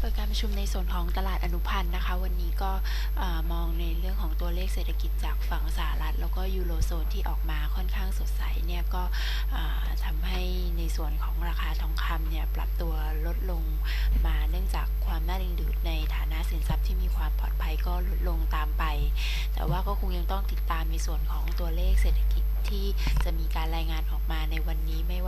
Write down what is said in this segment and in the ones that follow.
เปิดการประชุมในส่วนของตลาดอนุพันธ์นะคะ วันนี้ก็มองในเรื่องของตัวเลขเศรษฐกิจจากฝั่งสหรัฐ แล้วก็ยูโรโซนที่ออกมาค่อนข้างสดใสเนี่ยก็ทำให้ในส่วนของราคาทองคำเนี่ยปรับตัวลดลงมาเนื่องจากความน่าดึงดูดในฐานะสินทรัพย์ที่มีความปลอดภัยก็ลดลงตามไป แต่ว่าก็คงยังต้องติดตามในส่วนของตัวเลขเศรษฐกิจที่จะมีการรายงานออกมา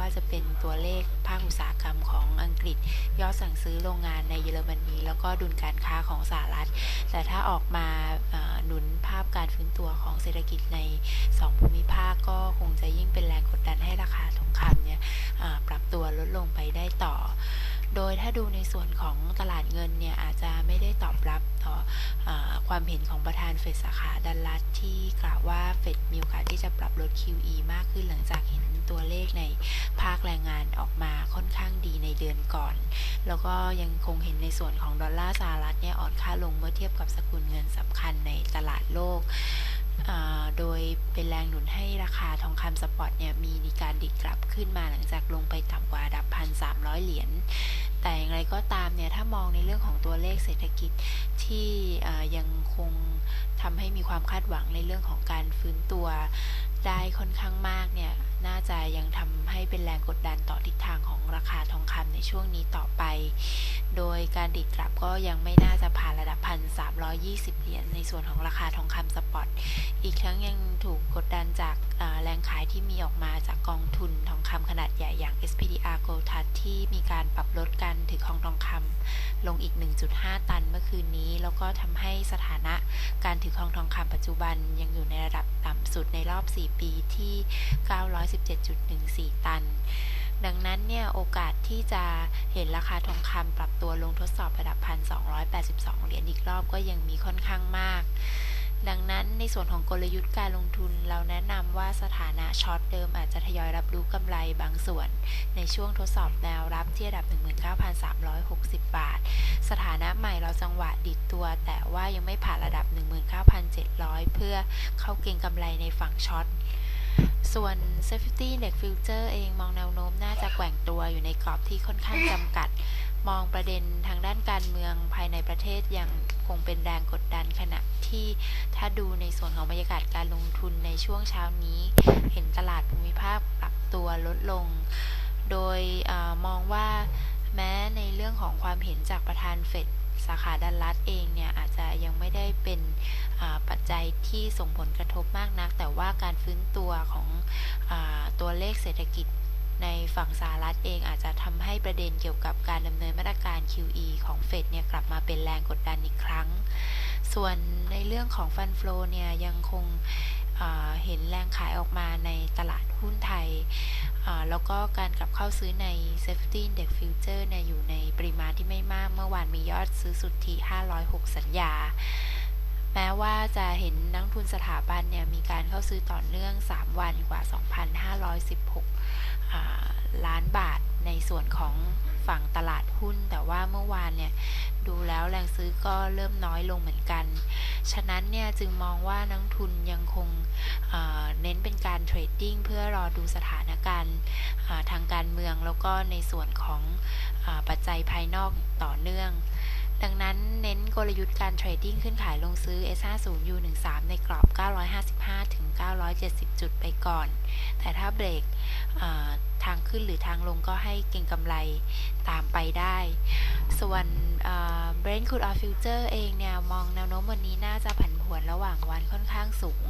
ว่าจะเป็นตัวเลขภาคอุตสาหกรรมของอังกฤษ ยอดสั่งซื้อโรงงานในเยอรมนีแล้วก็ดุลการค้าของสหรัฐ แต่ถ้าออกมาหนุนภาพการฟื้นตัวของเศรษฐกิจใน2ภู ยถ้าดูในส่วนของตลาดเงินเนี่ยอาจจะไม่ได้ตอบรับต่ออความเห็นของประธานเฟดสาขาดัลลัสที่กล่าวว่าเฟดมีโอกาสที่จะปรับลด QE มากขึ้นหลังจากเห็นตัวเลขในภาคแรงงานออกมาค่อนข้างดีในเดือนก่อน แล้วก็ยังคงเห็นในส่วนของดอลลาร์สหรัฐเนี่ยอ่อนค่าลงเมื่อเทียบกับสกุลเงินสำคัญในตลาดโลก โดยเป็นแรงหนุนให้ราคาทองคำสปอตเนี่ยมีการดิดกลับขึ้นมาหลังจากลงไปต่ำกว่าระดับ1,300เหรียญ แต่อย่างไรก็ตามเนี่ยถ้ามองในเรื่องของตัวเลขเศรษฐกิจที่ยังคงทำให้มีความคาดหวังในเรื่องของการฟื้นตัวได้ค่อนข้างมากเนี่ยน่าจะยังทำให้เป็นแรงกดดันต่อทิศทางของราคาทองคำในช่วงนี้ต่อไป โดยการดิดกลับก็ยังไม่น่าจะผ่านระดับ 1,320 เหรียญในส่วนของราคาทองคำสปอต อีกทั้งยังถูกกดดันจากแรงขายที่มีออกมาจากกองทุนทองคำขนาดใหญ่อย่าง SPDR Gold Trust ที่มีการปรับลดการถือครองทองคำลงอีก 1.5 ตันเมื่อคืนนี้ แล้วก็ทำให้สถานะการถือครองทองคำปัจจุบันยังอยู่ในระดับต่ำสุดในรอบ 4 ปีที่ 917.14 ตัน ดังนั้นเนี่ยโอกาสที่จะเห็นราคาทองคำปรับตัวลงทดสอบระดับ 1,282 เหรียญอีกรอบก็ยังมีค่อนข้างมาก ดังนั้นในส่วนของกลยุทธ์การลงทุนเราแนะนำว่าสถานะช็อตเดิมอาจจะทยอยรับรู้กำไรบางส่วน ในช่วงทดสอบแนวรับที่ระดับ 19,360 บาท สถานะใหม่เราจังหวะดิดตัว แต่ว่ายังไม่ผ่านระดับ 19,700 เพื่อเข้าเก็งกำไรในฝั่งช็อต ส่วน Safety Index Future เองมองแนวโน้มน่าจะแกว่งตัวอยู่ในกรอบที่ค่อนข้างจำกัด มองประเด็นทางด้านการเมืองภายในประเทศยังคงเป็นแรงกดดันขณะที่ถ้าดูในส่วนของบรรยากาศการลงทุนในช่วงเช้านี้ เห็นตลาดภูมิภาคปรับตัวลดลง โดยอมองว่า แม้ในเรื่องของความเห็นจากประธานเฟดสาขาดัลลัสเองเนี่ยอาจจะยังไม่ได้เป็นปัจจัยที่ส่งผลกระทบมากนัก แต่ว่าการฟื้นตัวของอตัวเลขเศรษฐกิจในฝั่งสหรัฐเองอาจจะทำให้ประเด็นเกี่ยวกับการดำเนินมาตรการ QE ของเฟดเนี่ยกลับมาเป็นแรงกดดันอีกครั้ง ส่วนในเรื่องของฟันฟลอเนี่ยยังคงเห็นแรงขายออกมาในตลาดหุ้นไทย แล้วก็การกลับเข้าซื้อใน Safety Index Future เนี่ยอยู่ในปริมาณที่ไม่มาก เมื่อวานมียอดซื้อสุทธิ 506 สัญญา แม้ว่าจะเห็นนักทุนสถาบันเนี่ยมีการเข้าซื้อต่อเนื่อง 3 วันกว่า 2,516อ่าล้านบาทในส่วนของ ฝั่งตลาดหุ้น แต่ว่าเมื่อวานเนี่ยดูแล้วแรงซื้อก็เริ่มน้อยลงเหมือนกัน ฉะนั้นเนี่ยจึงมองว่านักทุนยังคงเเน้นเป็นการเทรดดิ้งเพื่อรอดูสถานการณ์ทางการเมืองแล้วก็ในส่วนของอปัจจัยภายนอกต่อเนื่อง ดังนั้นเน้นกลยุทธ์การเทรดดิ้งขึ้นขายลงซื้อ S50 U13 ในกรอบ 955 ถึง 970 จุดไปก่อน แต่ถ้าเบรกทางขึ้นหรือทางลงก็ให้เก็งกำไรตามไปได้ ส่วน Brent Crude Oil Future เองเนี่ย มองแนวโน้มวันนี้น่าจะผันผวนระหว่างวันค่อนข้างสูง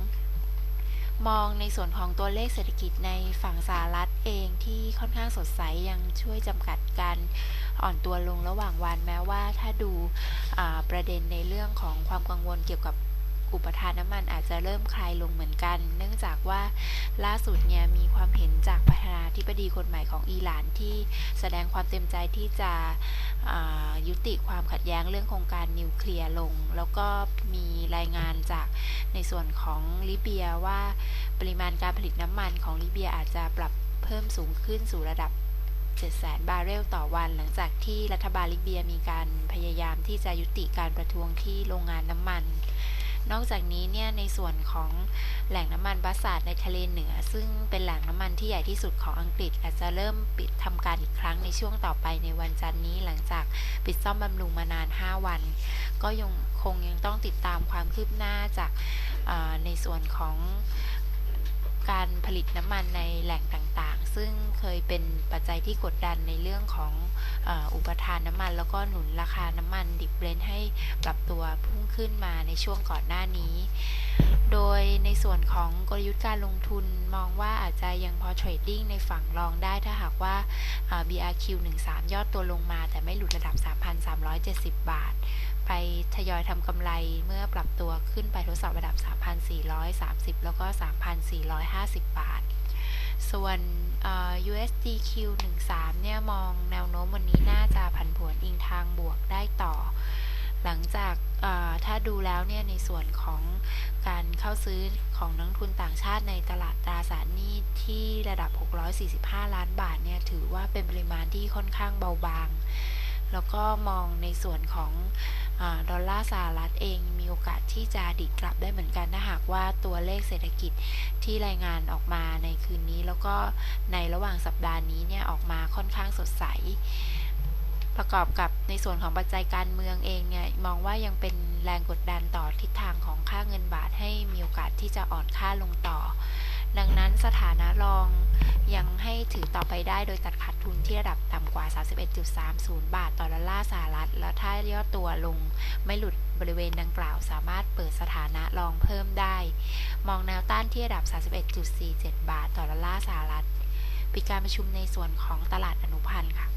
มองในส่วนของตัวเลขเศรษฐกิจในฝั่งสหรัฐเองที่ค่อนข้างสดใสยังช่วยจำกัดการ อ่อนตัวลงระหว่างวันแม้ว่าถ้าดูประเด็นในเรื่องของความกังวลเกี่ยวกับอุปทานน้ำมันอาจจะเริ่มคลายลงเหมือนกัน เนื่องจากว่าล่าสุดเนี่ยมีความเห็นจากประธานาธิบดีคนใหม่ของอิหร่านที่แสดงความเต็มใจที่จะยุติความขัดแย้งเรื่องโครงการนิวเคลียร์ลง แล้วก็มีรายงานจากในส่วนของลิเบียว่าปริมาณการผลิตน้ำมันของลิเบียอาจจะปรับเพิ่มสูงขึ้นสู่ระดับ 700,000บาร์เรลต่อวัน หลังจากที่รัฐบาลลิเบียมีการพยายามที่จะยุติการประท้วงที่โรงงานน้ำมัน นอกจากนี้เนี่ยในส่วนของแหล่งน้ำมันบาสาดในทะเลเหนือ ซึ่งเป็นแหล่งน้ำมันที่ใหญ่ที่สุดของอังกฤษ อาจจะเริ่มปิดทำการอีกครั้งในช่วงต่อไปในวันจันทร์นี้ หลังจากปิดซ่อมบำรุงมานาน 5 วัน ก็ยังคงยังต้องติดตามความคืบหน้าจากในส่วนของการผลิตน้ำมันในแหล่งต่างๆ ซึ่งเคยเป็นปัจจัยที่กดดันในเรื่องของอ,อุปทานน้ำมัน แล้วก็หนุนราคาน้ำมันดิบเบรนท์ให้ปรับตัวพุ่งขึ้นมาในช่วงก่อนหน้านี้ โดยในส่วนของกลยุทธ์การลงทุนมองว่าอาจจะยังพอเทรดดิ้งในฝั่งรองได้ถ้าหากว่า BRQ 13ยอดตัวลงมา แต่ไม่หลุดระดับ 3,370 บาท ไปทยอยทำกำไรเมื่อปรับตัวขึ้นไปทดสอบระดับ 3,430 แล้วก็ 3,450 บาท ส่วน USDQ 13เนี่ยมองแนวโน้มวันนี้น่าจะผันผวนอิงทางบวกได้ต่อ หลังจากถ้าดูแล้วเนี่ยในส่วนของการเข้าซื้อของนักทุนต่างชาติในตลาดตราสารหนี้ที่ระดับ 645 ล้านบาทเนี่ยถือว่าเป็นปริมาณที่ค่อนข้างเบาบาง แล้วก็มองในส่วนของ ดอลลาร์สหรัฐเองมีโอกาสที่จะดิดกลับได้เหมือนกันถ้าหากว่าตัวเลขเศรษฐกิจที่รายงานออกมาในคืนนี้ แล้วก็ในระหว่างสัปดาห์นี้เนี่ยออกมาค่อนข้างสดใส ประกอบกับในส่วนของปัจจัยการเมืองเองเนี่ยมองว่ายังเป็นแรงกดดันต่อทิศทางของค่าเงินบาทให้มีโอกาสที่จะอ่อนค่าลงต่อ ดังนั้นสถานะรองยังให้ถือต่อไปได้โดยตัดขาดทุนที่ระดับต่ำกว่า 31.30 บาทต่อดอลลาร์สหรัฐ แล้วถ้าย่อตัวลงไม่หลุดบริเวณดังกล่าวสามารถเปิดสถานะรองเพิ่มได้ มองแนวต้านที่ระดับ 31.47 บาทต่อดอลลาร์สหรัฐ ปิดการประชุมในส่วนของตลาดอนุพันธ์ค่ะ